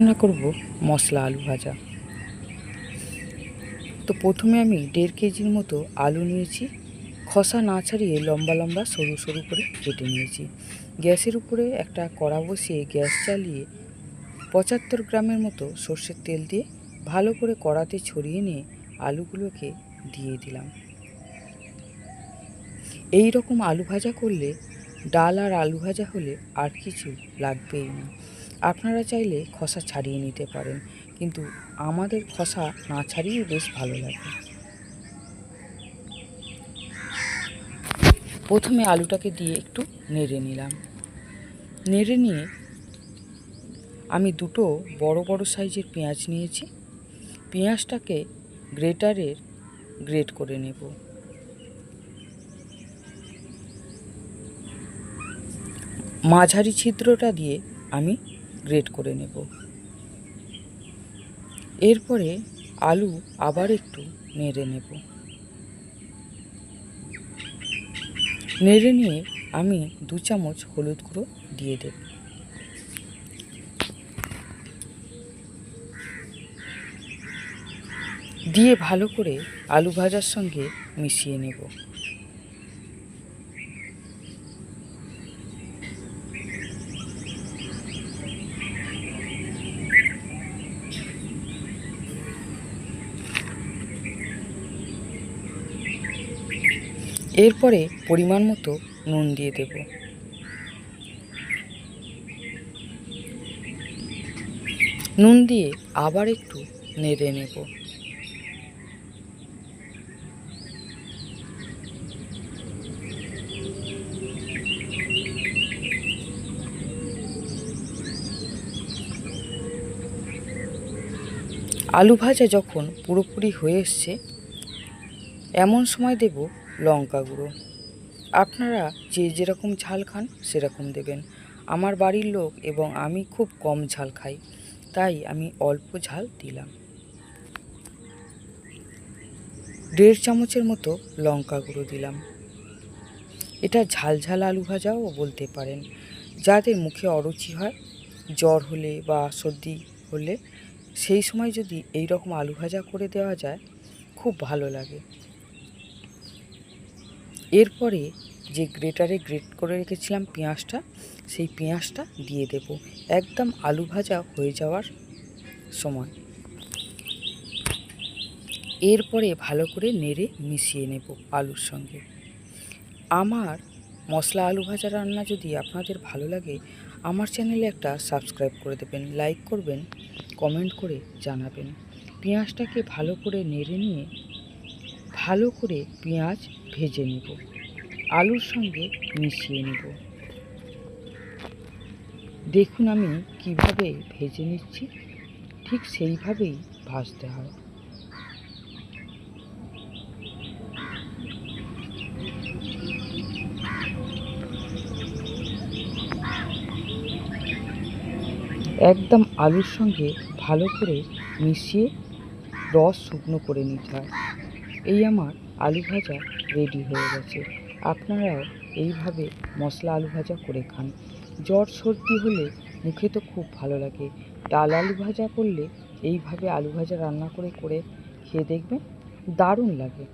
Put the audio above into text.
রান্না করব? মশলা, আলু ভাজা। তো প্রথমে আমি দেড় কেজির মতো আলু নিয়েছি। খসা না ছাড়িয়ে লম্বা লম্বা সরু সরু করে কেটে নিয়েছি। গ্যাসের উপরে একটা কড়া বসিয়ে গ্যাস চালিয়ে পঁচাত্তর গ্রামের মতো সর্ষের তেল দিয়ে ভালো করে কড়াতে ছড়িয়ে নিয়ে আলুগুলোকে দিয়ে দিলাম। এই রকম আলু ভাজা করলে ডাল আর আলু ভাজা হলে আর কিছু লাগবেই না। আপনারা চাইলে খসা ছাড়িয়ে নিতে পারেন, কিন্তু আমাদের খসা না ছাড়িয়ে বেশ ভালো লাগে। প্রথমে আলুটাকে দিয়ে একটু নেড়ে নিলাম। নেড়ে নিয়ে আমি দুটো বড় বড় সাইজের পেঁয়াজ নিয়েছি। পেঁয়াজটাকে গ্রেটারের গ্রেট করে নেব। মাঝারি ছিদ্রটা দিয়ে আমি গ্রেট করে নেব। এরপরে আলু আবার একটু নেড়ে নেব। নেড়ে নিয়ে আমি দু চামচ হলুদ গুঁড়ো দিয়ে দেব। দিয়ে ভালো করে আলু ভাজার সঙ্গে মিশিয়ে নেব। এরপরে পরিমাণ মতো নুন দিয়ে দেব। নুন দিয়ে আবার একটু নেড়ে নেব। আলু ভাজা যখন পুরোপুরি হয়ে এসছে, এমন সময় দেব লঙ্কা গুঁড়ো। আপনারা যে যেরকম ঝাল খান, সেরকম দেবেন। আমার বাড়ির লোক এবং আমি খুব কম ঝাল খাই, তাই আমি অল্প ঝাল দিলাম। দেড় চামচের মতো লঙ্কা গুঁড়ো দিলাম। এটা ঝাল ঝাল আলু ভাজাও বলতে পারেন। যাদের মুখে অরুচি হয়, জ্বর হলে বা সর্দি হলে, সেই সময় যদি এই রকম আলু ভাজা করে দেওয়া যায়, খুব ভালো লাগে। এরপরে যে গ্রেটারে গ্রেট করে রেখেছিলাম পেঁয়াজটা, সেই পেঁয়াজটা দিয়ে দেব। একদম আলু ভাজা হয়ে যাওয়ার সময়। এরপরে ভালো করে নেড়ে মিশিয়ে নেব আলুর সঙ্গে। আমার মশলা আলু ভাজা রান্না যদি আপনাদের ভালো লাগে, আমার চ্যানেলে একটা সাবস্ক্রাইব করে দেবেন, লাইক করবেন, কমেন্ট করে জানাবেন। পেঁয়াজটাকে ভালো করে নেড়ে নিয়ে ভালো করে পেঁয়াজ ভেজে নেব। আলুর সঙ্গে মিশিয়ে নেব। দেখুন আমি কীভাবে ভেজে নিচ্ছি। ঠিক সেইভাবেই ভাজতে হয়। একদম আলুর সঙ্গে ভালো করে মিশিয়ে রস শুকনো করে নিতে হয়। এই আমার আলু ভাজা রেডি হয়ে গেছে। আপনারাও এইভাবে মশলা আলু ভাজা করে খান। জ্বর সর্দি হলে মুখে তো খুব ভালো লাগে। ডাল আলু ভাজা করলে এইভাবে আলু ভাজা রান্না করে করে খেয়ে দেখবেন দারুণ লাগে।